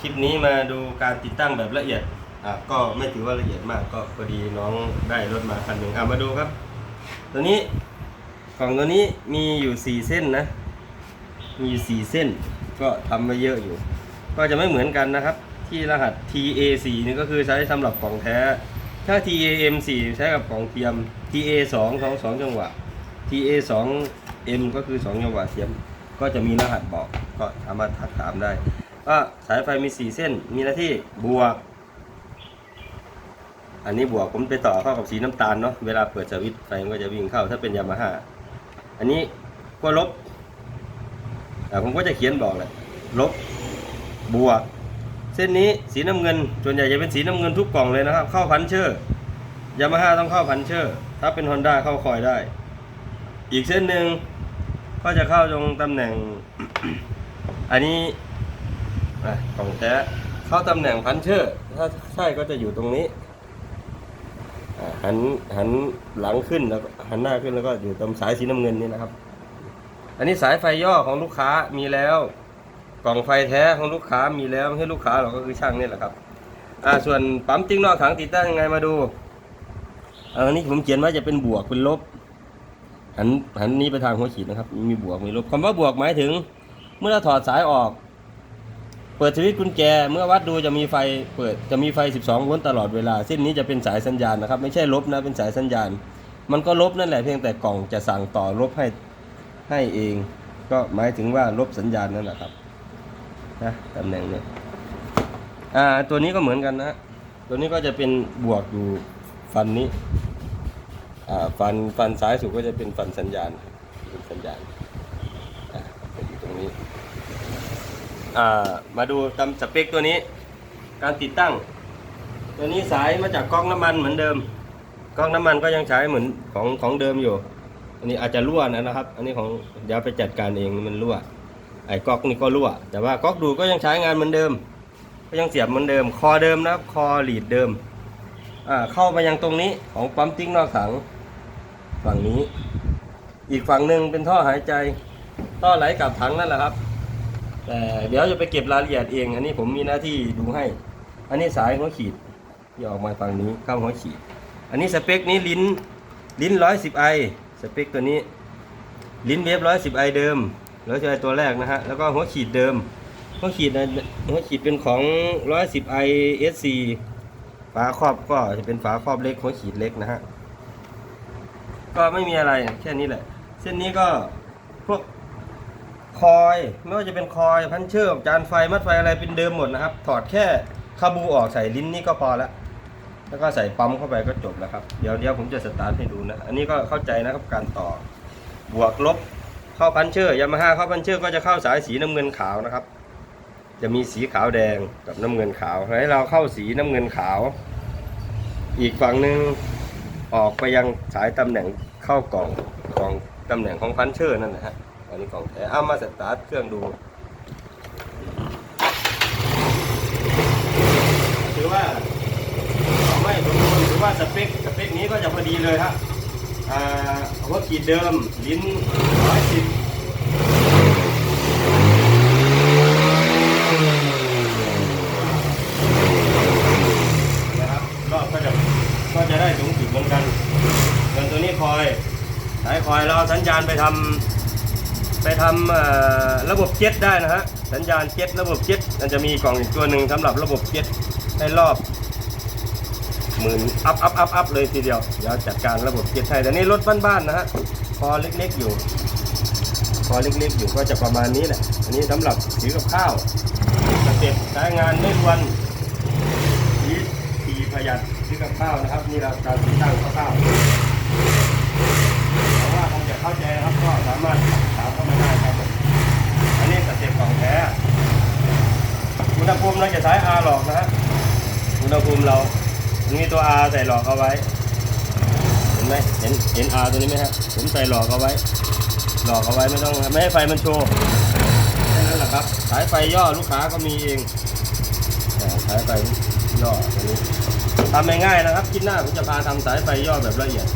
คลิปนี้มาดูการติดตั้งแบบละเอียดอะก็ไม่ถือว่าละเอียดมากก็พอดีน้องได้รถมาคันหนึ่งอะมาดูครับ ตัวนี้กล่องตัวนี้มีอยู่สี่เส้นนะ มีสี่เส้น ก็ทำมาเยอะอยู่ ก็จะไม่เหมือนกันนะครับ ที่รหัส TA4 นี่ก็คือใช้สำหรับกล่องแท้ ถ้า TAM4 ใช้กับกล่องเทียม TA2 ของสองจังหวะ TA2M ก็คือ 2 จังหวะเทียม ก็จะมีรหัสบอกก็สามารถทักถามได้ ก็สายไฟมี4เส้น มีหน้าที่บวก อันนี้บวกผมไปต่อเข้ากับสีน้ำตาลเนาะ เวลาเปิดสวิตช์ไฟมันก็จะวิ่งเข้า ถ้าเป็นยามาฮ่า อันนี้ก็ลบแต่ผมก็จะเขียนบอกแหละ ลบบวก เส้นนี้สีน้ำเงิน ส่วนใหญ่จะเป็นสีน้ำเงินทุกกล่องเลยนะครับ เข้าพันเชอร์ ยามาฮ่าต้องเข้าพันเชอร์ ถ้าเป็นฮอนด้าเข้าคอยได้ อีกเส้นหนึ่งก็จะเข้าตรงตำแหน่ง อันนี้ อะของแท้เข้าตำแหน่งพันเชอร์ ถ้าใช่ก็จะอยู่ตรงนี้หันหันหลังขึ้นแล้วหันหน้าขึ้นแล้วก็อยู่ตรงสายสีน้ำเงินนี่นะครับ อันนี้สายไฟย่อของลูกค้ามีแล้ว กล่องไฟแท้ของลูกค้ามีแล้วใช่ลูกค้าหรอกก็คือช่างนี่แหละครับ อ่าส่วนปั๊มติ้งนอกถังติดตั้งยังไงมาดูอันนี้ผมเขียนว่าจะเป็นบวกเป็นลบ หันหันนี้ไปทางหัวขีดนะครับ มีบวกมีลบคำว่าบวกหมายถึง เมื่อเราถอดสายออก เปิดสวิตช์กุญแจ เมื่อวัดดูจะมีไฟเปิดจะมีไฟ 12 โวลต์ตลอดเวลา เส้นนี้จะเป็นสายสัญญาณนะครับ ไม่ใช่ลบนะเป็นสายสัญญาณ มันก็ลบนั่นแหละเพียงแต่กล่องจะสั่งต่อลบให้ให้เอง ก็หมายถึงว่าลบสัญญาณนั่นแหละครับนะตำแหน่งนี้อ่าตัวนี้ก็เหมือนกันนะตัวนี้ก็จะเป็นบวกอยู่ฟันนี้อ่าฟันฟันซ้ายสุดก็จะเป็นฟันสัญญาณเป็นสัญญาณ อ่าจะอยู่ตรงนี้ อ่า มาดูตามสเปคตัวนี้ การติดตั้ง ตัวนี้สายมาจากก๊อกน้ำมันเหมือนเดิมก๊อกน้ำมันก็ยังใช้เหมือนของของเดิมอยู่ อันนี้อาจจะรั่วนะนะครับ อันนี้ของเดี๋ยวไปจัดการเองมันรั่ว ไอ้ก๊อกนี่ก็รั่ว แต่ว่าก๊อกดูก็ยังใช้งานเหมือนเดิม ก็ยังเสียบเหมือนเดิม คอเดิมนะครับ คอหลีดเดิม อ่าเข้ามายังตรงนี้ของปั๊มติ้งนอกถังฝั่งนี้ อีกฝั่งหนึ่งเป็นท่อหายใจ ท่อไหลกลับถังนั่นแหละครับ แต่เดี๋ยวจะไปเก็บรายละเอียดเอง อันนี้ผมมีหน้าที่ดูให้ อันนี้สายหัวขีดที่ออกมาฝั่งนี้เข้าหัวขีด อันนี้สเปคนี้ลิ้นลิ้นร้อยสิบไอสเปคตัวนี้ ลิ้นเวฟร้อยสิบไอเดิมร้อยสิบไอตัวแรกนะฮะ แล้วก็หัวขีดเดิม หัวขีดนะหัวขีดเป็นของร้อยสิบไอเอสซีฝาครอบก็จะเป็นฝาครอบเล็กหัวขีดเล็กนะฮะ ก็ไม่มีอะไรแค่นี้แหละ เส้นนี้ก็พวก คอยไม่ว่าจะเป็นคอยพันเชือกจานไฟมัดไฟอะไรเป็นเดิมหมดนะครับ ถอดแค่คาบูออกใส่ลิ้นนี่ก็พอแล้วแล้วก็ใส่ปั๊มเข้าไปก็จบแล้วครับ เดี๋ยวเดี๋ยวผมจะสตาร์ทให้ดูนะ อันนี้ก็เข้าใจนะครับการต่อบวกลบเข้าพันเชอร์ยามาฮ่าเข้าพันเชอร์ก็จะเข้าสายสีน้ำเงินขาวนะครับ จะมีสีขาวแดงกับน้ำเงินขาวให้เราเข้าสีน้ำเงินขาว อีกฝั่งหนึ่งออกไปยังสายตำแหน่งเข้ากล่องกล่องตำแหน่งของพันเชอร์นั่นนะฮะ อันนี้ของแท้เอามาสตาร์ทเครื่องดูถือว่าไม่สมบูรณ์หรือว่าสเปคสเปคนี้ก็จะพอดีเลยครับอ่าหัวขีดเดิมลิ้นร้อยสิบนะครับรอบก็จะก็จะได้สูงสุดเหมือนกันส่วนตัวนี้คอยสายคอยเรอาสัญญาณไปทำ ไปทำระบบเจ็ตได้นะฮะสัญญาณเจ็ตระบบเจ็ตมันจะมีกล่องอีกตัวหนึ่งสำหรับระบบเจ็ตให้รอบหมื่นอัพอัพอัพอัพเลยทีเดียวเดี๋ยวจัดการระบบเกียร์ไทยแต่นี่รถบ้านๆนะฮะคอเล็กๆอยู่คอเล็กๆอยู่ก็จะประมาณนี้แหละอันนี้สำหรับถือกับข้าวสเต็ปใช้งานไม่ควรทีทีประหยัดถือกับข้าวนะครับ นี่เราการติดตั้งคร่าวเพราะว่าคงจะเข้าใจครับก็สามารถถามเข้ามาได้ครับผมอันนี้สเต็ปของแท้ อุณหภูมิเราจะใช้อาหลอกนะฮะอุณหภูมิเรามีตัว R ใส่หลอกเอาไว้ เห็นไหมเห็นเห็น R ตัวนี้ไหมฮะผมใส่หลอกเอาไว้ หลอกเอาไว้ไม่ต้องไม่ให้ไฟมันโชว์แค่นั้นแหละครับสายไฟย่อลูกค้าก็มีเองสายไฟย่อตัวนี้ทำง่ายๆนะครับคิดหน้าผมจะพาทำสายไฟย่อแบบละเอียด